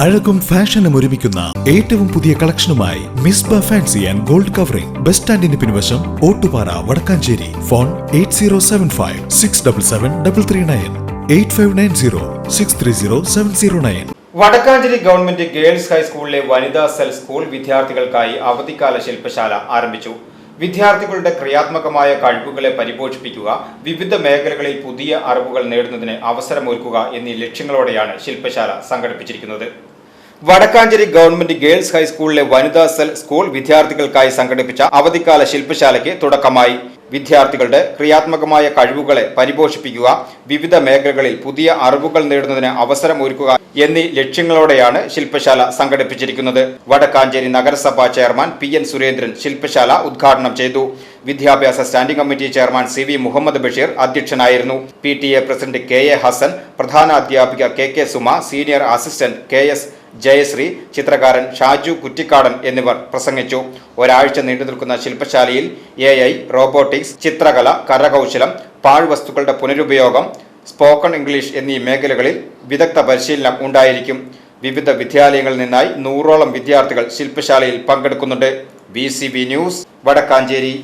അഴകും ഫാഷനും ഒരുമിക്കുന്ന ഏറ്റവും പുതിയ കളക്ഷനുമായി മിസ് ബ fancy and gold covering. Bus സ്റ്റാൻഡിന് പിൻവശം Ottupara Vadakkanchery. Phone eight zero seven five six double seven double three nine eight five nine zero six three zero seven zero nine. Vadakkanchery government girls ഹൈസ്കൂളിലെ വനിതാ cell school വിദ്യാർത്ഥികൾക്കായി അവധിക്കാല ശില്പശാല ആരംഭിച്ചു. വിദ്യാർത്ഥികളുടെ ക്രിയാത്മകമായ കഴിവുകളെ പരിപോഷിപ്പിക്കുക വിവിധ മേഖലകളിൽ പുതിയ അറിവുകൾ നേടുന്നതിന് അവസരമൊരുക്കുക എന്നീ ലക്ഷ്യങ്ങളോടെയാണ് ശില്പശാല സംഘടിപ്പിച്ചിരിക്കുന്നത്. വടക്കാഞ്ചേരി ഗവൺമെന്റ് ഗേൾസ് ഹൈസ്കൂളിലെ വനിതാ സെൽ സ്കൂൾ വിദ്യാർത്ഥികൾക്കായി സംഘടിപ്പിച്ച അവധിക്കാല ശില്പശാലയ്ക്ക് തുടക്കമായി. വിദ്യാർത്ഥികളുടെ ക്രിയാത്മകമായ കഴിവുകളെ പരിപോഷിപ്പിക്കുക വിവിധ മേഖലകളിൽ പുതിയ അറിവുകൾ നേടുന്നതിന് അവസരം ഒരുക്കുക എന്നീ ലക്ഷ്യങ്ങളോടെയാണ് ശില്പശാല സംഘടിപ്പിച്ചിരിക്കുന്നത്. വടക്കാഞ്ചേരി നഗരസഭാ ചെയർമാൻ പി എൻ സുരേന്ദ്രൻ ശില്പശാല ഉദ്ഘാടനം ചെയ്തു. വിദ്യാഭ്യാസ standing committee chairman C V Muhammad Basheer അധ്യക്ഷനായിരുന്നു. P T A president K A Hassan പ്രധാന അധ്യാപിക K K Suma senior assistant K S Jayasree ചിത്രകാരൻ ഷാജു കുറ്റിക്കാടൻ എന്നിവർ പ്രസംഗിച്ചു. ഒരാഴ്ച നീണ്ടു നിൽക്കുന്ന ശില്പശാലയിൽ എ ഐ റോബോട്ടിക്സ് ചിത്രകല കരകൗശലം പാഴ്വസ്തുക്കളുടെ പുനരുപയോഗം സ്പോക്കൺ ഇംഗ്ലീഷ് എന്നീ മേഖലകളിൽ വിദഗ്ധ പരിശീലനം ഉണ്ടായിരിക്കും. വിവിധ വിദ്യാലയങ്ങളിൽ നിന്നായി നൂറോളം വിദ്യാർത്ഥികൾ ശില്പശാലയിൽ പങ്കെടുക്കുന്നുണ്ട്. B news Vadakkanchery.